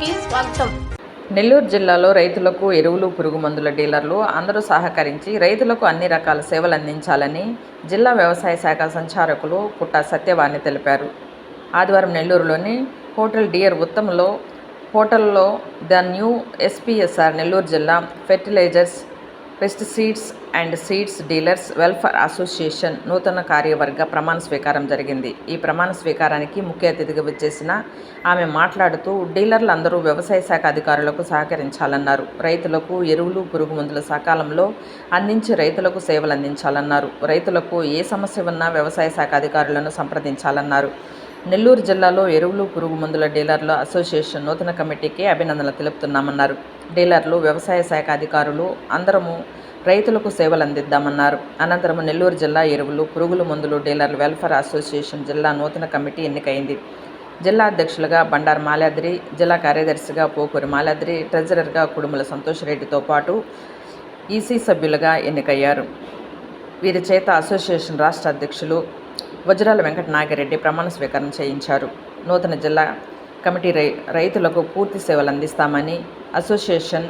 కి స్వాగతం. నెల్లూరు జిల్లాలో రైతులకు ఎరువులు పురుగు మందుల డీలర్లు అందరూ సహకరించి రైతులకు అన్ని రకాల సేవలు అందించాలని జిల్లా వ్యవసాయ శాఖ సంచాలకులు పుట్ట సత్యవాణి తెలిపారు. ఆదివారం నెల్లూరులోని హోటల్ డియర్ ఉత్తమ్లో హోటల్లో ద న్యూ ఎస్పీఎస్ఆర్ నెల్లూరు జిల్లా fertilisers pesticides and seeds dealers welfare association నూతన కార్యవర్గ ప్రమాణ స్వీకారం జరిగింది. ఈ ప్రమాణ స్వీకారానికి ముఖ్య అతిథిగా వచ్చేసిన ఆమె మాట్లాడుతూ డీలర్లందరూ వ్యవసాయ శాఖ అధికారులకు సహకరించాలన్నారు. రైతులకు ఎరువులు పురుగు మందుల సకాలంలో అందించి రైతులకు సేవలు అందించాలన్నారు. రైతులకు ఏ సమస్య ఉన్నా వ్యవసాయ శాఖ అధికారులను సంప్రదించాలన్నారు. నెల్లూరు జిల్లాలో ఎరువులు పురుగు మందుల డీలర్ల అసోసియేషన్ నూతన కమిటీకి అభినందనలు తెలుపుతున్నామన్నారు. డీలర్లు వ్యవసాయ శాఖ అధికారులు అందరము రైతులకు సేవలు అందిద్దామన్నారు. అనంతరం నెల్లూరు జిల్లా ఎరువులు పురుగుల మందులు డీలర్ల వెల్ఫేర్ అసోసియేషన్ జిల్లా నూతన కమిటీ ఎన్నికైంది. జిల్లా అధ్యక్షులుగా బండారు మాలాద్రి జిల్లా కార్యదర్శిగా పోకూరి మాలాద్రి ట్రెజరర్గా కుడుముల సంతోషరెడ్డితో పాటు ఈసీ సభ్యులుగా ఎన్నికయ్యారు. వీరి చేత అసోసియేషన్ రాష్ట్ర అధ్యక్షులు వజ్రాల వెంకట నాగిరెడ్డి ప్రమాణ స్వీకారం చేయించారు. నూతన జిల్లా కమిటీ రై రైతులకు పూర్తి సేవలు అందిస్తామని అసోసియేషన్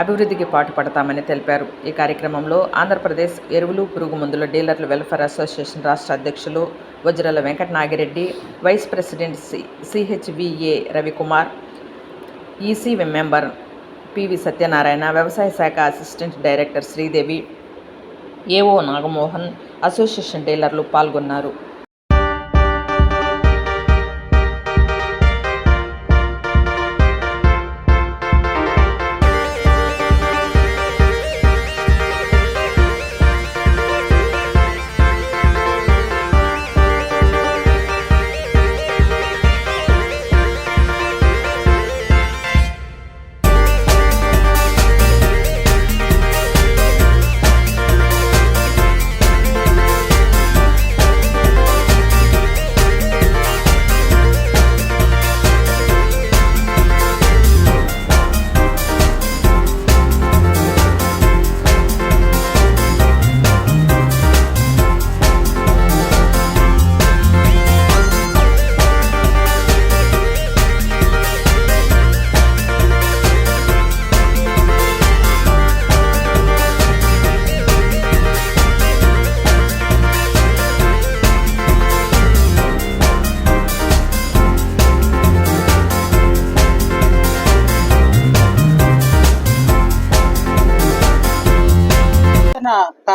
అభివృద్ధికి పాటుపడతామని తెలిపారు. ఈ కార్యక్రమంలో ఆంధ్రప్రదేశ్ ఎరువులు పురుగు మందుల డీలర్ల వెల్ఫేర్ అసోసియేషన్ రాష్ట్ర అధ్యక్షులు Vajrala Venkata Nagireddy vice president C CHVA Ravikumar EC member PV Satyanarayana వ్యవసాయ శాఖ అసిస్టెంట్ డైరెక్టర్ శ్రీదేవి ఏవో నాగమోహన్ అసోసియేషన్ డీలర్లు పాల్గొన్నారు.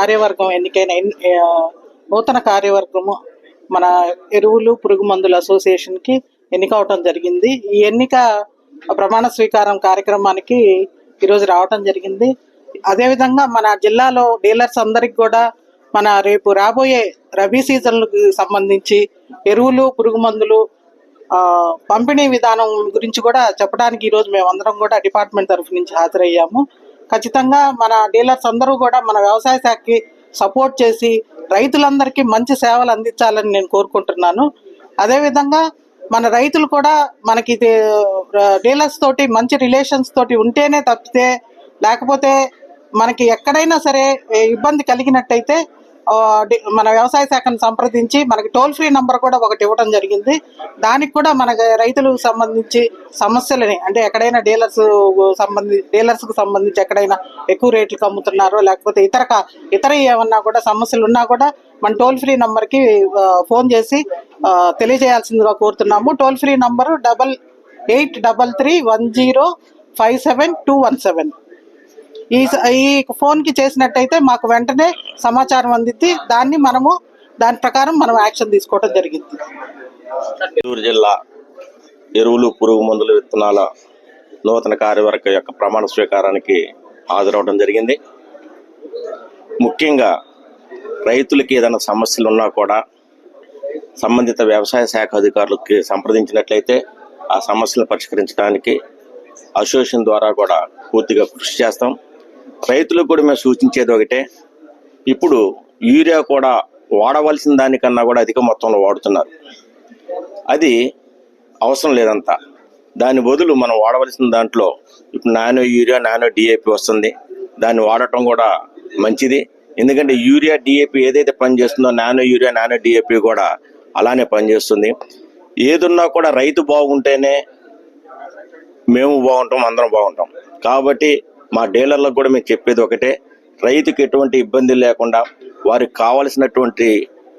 కార్యవర్గం ఎన్నికైన నూతన కార్యవర్గము మన ఎరువులు పురుగు మందుల అసోసియేషన్కి ఎన్నిక అవటం జరిగింది. ఈ ఎన్నిక ప్రమాణ స్వీకారం కార్యక్రమానికి ఈరోజు రావటం జరిగింది. అదేవిధంగా మన జిల్లాలో డీలర్స్ అందరికి కూడా మన రేపు రాబోయే రబీ సీజన్లకు సంబంధించి ఎరువులు పురుగు మందులు పంపిణీ విధానం గురించి కూడా చెప్పడానికి ఈరోజు మేమందరం కూడా డిపార్ట్మెంట్ తరఫు నుంచి హాజరయ్యాము. ఖచ్చితంగా మన డీలర్స్ అందరూ కూడా మన వ్యవసాయ శాఖకి సపోర్ట్ చేసి రైతులందరికీ మంచి సేవలు అందించాలని నేను కోరుకుంటున్నాను. అదేవిధంగా మన రైతులు కూడా మనకి ఇది, డీలర్స్ తోటి మంచి రిలేషన్స్ తోటి ఉంటేనే తప్పితే లేకపోతే మనకి ఎక్కడైనా సరే ఇబ్బంది కలిగినట్టయితే మన వ్యవసాయ శాఖను సంప్రదించి మనకి టోల్ ఫ్రీ నంబర్ కూడా ఒకటి ఇవ్వడం జరిగింది. దానికి కూడా మనకి రైతులకు సంబంధించి సమస్యలని అంటే ఎక్కడైనా డీలర్స్ సంబంధించి డీలర్స్కి సంబంధించి ఎక్కడైనా ఎక్కువ రేట్లకు అమ్ముతున్నారో లేకపోతే ఇతర ఇతర ఏమన్నా కూడా సమస్యలు ఉన్నా కూడా మన టోల్ ఫ్రీ నంబర్కి ఫోన్ చేసి తెలియజేయాల్సిందిగా కోరుతున్నాము. Toll free number double eight double three one zero five seven two one seven. ఈ స- ఈ ఫోన్కి చేసినట్టయితే మాకు వెంటనే సమాచారం అందిద్ది దాన్ని మనము దాని ప్రకారం మనం యాక్షన్ తీసుకోవడం జరిగింది. జిల్లా ఎరువులు పురుగు మందులు విత్తనాల నూతన కార్యవర్గ యొక్క ప్రమాణ స్వీకారానికి హాజరవడం జరిగింది. ముఖ్యంగా రైతులకి ఏదైనా సమస్యలు ఉన్నా కూడా సంబంధిత వ్యవసాయ శాఖ అధికారులకి సంప్రదించినట్లయితే ఆ సమస్యలను పరిష్కరించడానికి అసోసియేషన్ ద్వారా కూడా పూర్తిగా కృషి చేస్తాం. రైతులకు కూడా మేము సూచించేది ఒకటే. ఇప్పుడు యూరియా కూడా వాడవలసిన దానికన్నా కూడా అధిక మొత్తంలో వాడుతున్నారు. అది అవసరం లేదంత. దాని బదులు మనం వాడవలసిన దాంట్లో ఇప్పుడు నానో యూరియా నానో డిఏపి వస్తుంది. దాన్ని వాడటం కూడా మంచిది. ఎందుకంటే యూరియా డిఏపి ఏదైతే పనిచేస్తుందో నానో యూరియా నానో డిఏపి కూడా అలానే పనిచేస్తుంది ఏదున్నా కూడా రైతు బాగుంటేనే మేము బాగుంటాం అందరం బాగుంటాం. కాబట్టి మా డీలర్లకు కూడా మేము చెప్పేది ఒకటే రైతుకి ఎటువంటి ఇబ్బంది లేకుండా వారికి కావలసినటువంటి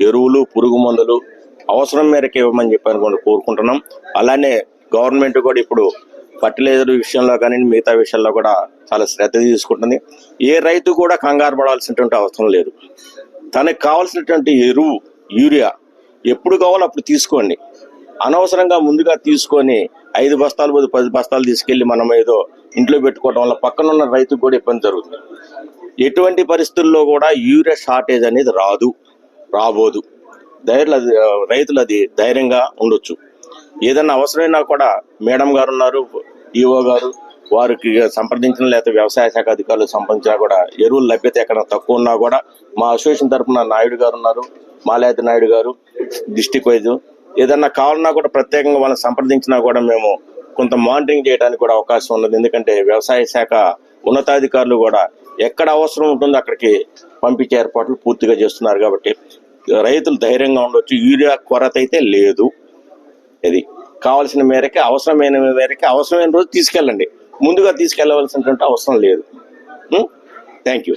ఎరువులు పురుగు మందులు అవసరం మేరకు ఇవ్వమని చెప్పని కోరుకుంటున్నాం. అలానే గవర్నమెంట్ కూడా ఇప్పుడు ఫర్టిలైజర్ విషయంలో కానీ మిగతా విషయాల్లో కూడా చాలా శ్రద్ధ తీసుకుంటుంది. ఏ రైతు కూడా కంగారు పడాల్సినటువంటి అవసరం లేదు. తనకు కావాల్సినటువంటి ఎరువు యూరియా ఎప్పుడు కావాలో అప్పుడు తీసుకోండి. అనవసరంగా ముందుగా తీసుకొని ఐదు బస్తాలు పది బస్తాలు తీసుకెళ్ళి మనం ఏదో ఇంట్లో పెట్టుకోవడం వల్ల పక్కన ఉన్న రైతుకు కూడా ఇబ్బంది జరుగుతుంది. ఎటువంటి పరిస్థితుల్లో కూడా యూరియా షార్టేజ్ అనేది రాదు రాబోదు. ధైర్యం అది రైతులు అది ధైర్యంగా ఉండొచ్చు. ఏదన్నా అవసరమైనా కూడా మేడం గారు ఉన్నారు ఈఓ గారు వారికి సంప్రదించిన లేకపోతే వ్యవసాయ శాఖ అధికారులు సంప్రదించినా కూడా ఎరువుల లభ్యత ఎక్కడ తక్కువ ఉన్నా కూడా మా అసోసియేషన్ తరపున నాయుడు గారు ఉన్నారు మాలయాతి నాయుడు గారు డిస్టిక్ వైజ్. ఏదన్నా కావాలన్నా కూడా ప్రత్యేకంగా వాళ్ళని సంప్రదించినా కూడా మేము కొంత మానిటరింగ్ చేయడానికి కూడా అవకాశం ఉన్నది. ఎందుకంటే వ్యవసాయ శాఖ ఉన్నతాధికారులు కూడా ఎక్కడ అవసరం ఉంటుందో అక్కడికి పంపించే ఏర్పాట్లు పూర్తిగా చేస్తున్నారు కాబట్టి రైతులు ధైర్యంగా ఉండొచ్చు. యూరియా కొరత అయితే లేదు. ఇది కావాల్సిన మేరకి అవసరమైన మేరకి అవసరమైన రోజు తీసుకెళ్ళండి. ముందుగా తీసుకెళ్ళవలసినటువంటి అవసరం లేదు. Thank you